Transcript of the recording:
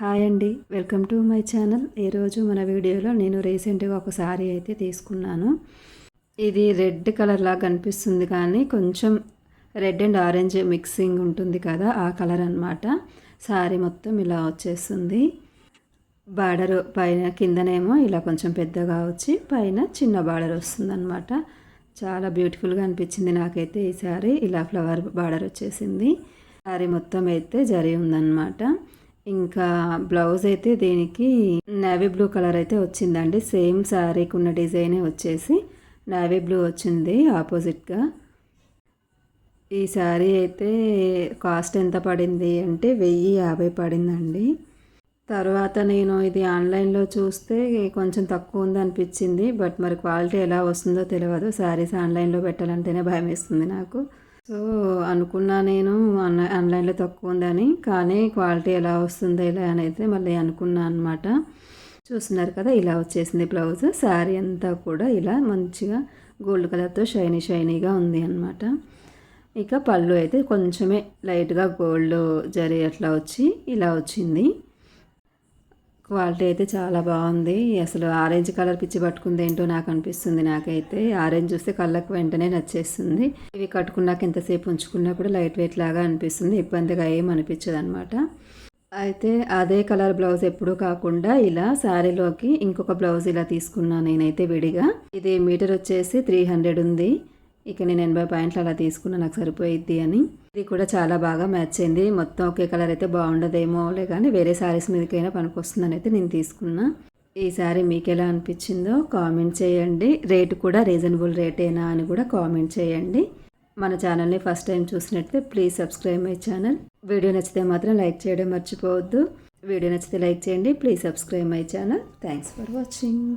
Hi అండి. Welcome to my channel. ఈరోజు మన వీడియోలో నేను రీసెంట్గా ఒక శారీ అయితే తీసుకున్నాను. ఇది రెడ్ కలర్లా కనిపిస్తుంది కానీ కొంచెం రెడ్ అండ్ ఆరెంజ్ మిక్సింగ్ ఉంటుంది కదా ఆ కలర్ అనమాట శారీ మొత్తం ఇలా వచ్చేస్తుంది. బార్డర్ పైన కిందనేమో ఇలా కొంచెం పెద్దగా వచ్చి పైన చిన్న బార్డర్ వస్తుందన్నమాట. చాలా బ్యూటిఫుల్గా అనిపించింది నాకైతే ఈ శారీ ఇలా ఫ్లవర్ బార్డర్ వచ్చేసింది. శారీ మొత్తం అయితే జరి ఉందన్నమాట. ఇంకా బ్లౌజ్ అయితే దీనికి నేవీ బ్లూ కలర్ అయితే వచ్చిందండి. సేమ్ శారీకి ఉన్న డిజైనే వచ్చేసి నేవీ బ్లూ వచ్చింది ఆపోజిట్గా ఈ శారీ అయితే కాస్ట్ ఎంత పడింది అంటే వెయ్యి యాభై పడిందండి. తర్వాత నేను ఇది ఆన్లైన్లో చూస్తే కొంచెం తక్కువ ఉంది అనిపించింది బట్ మరి క్వాలిటీ ఎలా వస్తుందో తెలియదు శారీస్ ఆన్లైన్లో పెట్టాలంటేనే భయం వేస్తుంది నాకు. సో అనుకున్నా నేను ఆన్లైన్లో తక్కువ ఉందని. కానీ క్వాలిటీ ఎలా వస్తుందో ఇలా అనేది మళ్ళీ అనుకున్నా అనమాట చూస్తున్నారు కదా ఇలా వచ్చేసింది బ్లౌజ్. శారీ అంతా కూడా ఇలా మంచిగా గోల్డ్ కలర్తో షైనీ షైనీగా ఉంది అనమాట ఇక పళ్ళు అయితే కొంచెమే లైట్గా గోల్డ్ జరి అట్లా వచ్చి ఇలా వచ్చింది. క్వాలిటీ అయితే చాలా బాగుంది. అసలు ఆరెంజ్ కలర్ పిచ్చి పట్టుకుంది ఏంటో నాకు అనిపిస్తుంది నాకైతే. ఆరెంజ్ చూస్తే కళ్ళకు వెంటనే నచ్చేస్తుంది. ఇవి కట్టుకున్నాక ఎంతసేపు ఉంచుకున్నా కూడా లైట్ వెయిట్ లాగా అనిపిస్తుంది. ఇబ్బందిగా ఏం అనిపించదు అనమాట అయితే అదే కలర్ బ్లౌజ్ ఎప్పుడూ కాకుండా ఇలా శారీలోకి ఇంకొక బ్లౌజ్ ఇలా తీసుకున్నాను నేనైతే విడిగా. ఇది మీటర్ వచ్చేసి త్రీ హండ్రెడ్ ఉంది. ఇక నేను ఎనభై పాయింట్లు అలా తీసుకున్నా నాకు సరిపోయిద్ది అని. ఇది కూడా చాలా బాగా మ్యాచ్ అయింది. మొత్తం ఒకే కలర్ అయితే బాగుండదేమోలే కానీ వేరే శారీస్ మీదకైనా పనికొస్తుందని అయితే నేను తీసుకున్నా. ఈ శారీ మీకు ఎలా అనిపించిందో కామెంట్ చేయండి. రేటు కూడా రీజనబుల్ రేటేనా అని కూడా కామెంట్ చేయండి. మన ఛానల్ని ఫస్ట్ టైం చూసినట్లయితే please subscribe my channel. Video నచ్చితే మాత్రం లైక్ చేయడం మర్చిపోవద్దు. వీడియో నచ్చితే లైక్ చేయండి please subscribe my channel. Thanks for watching.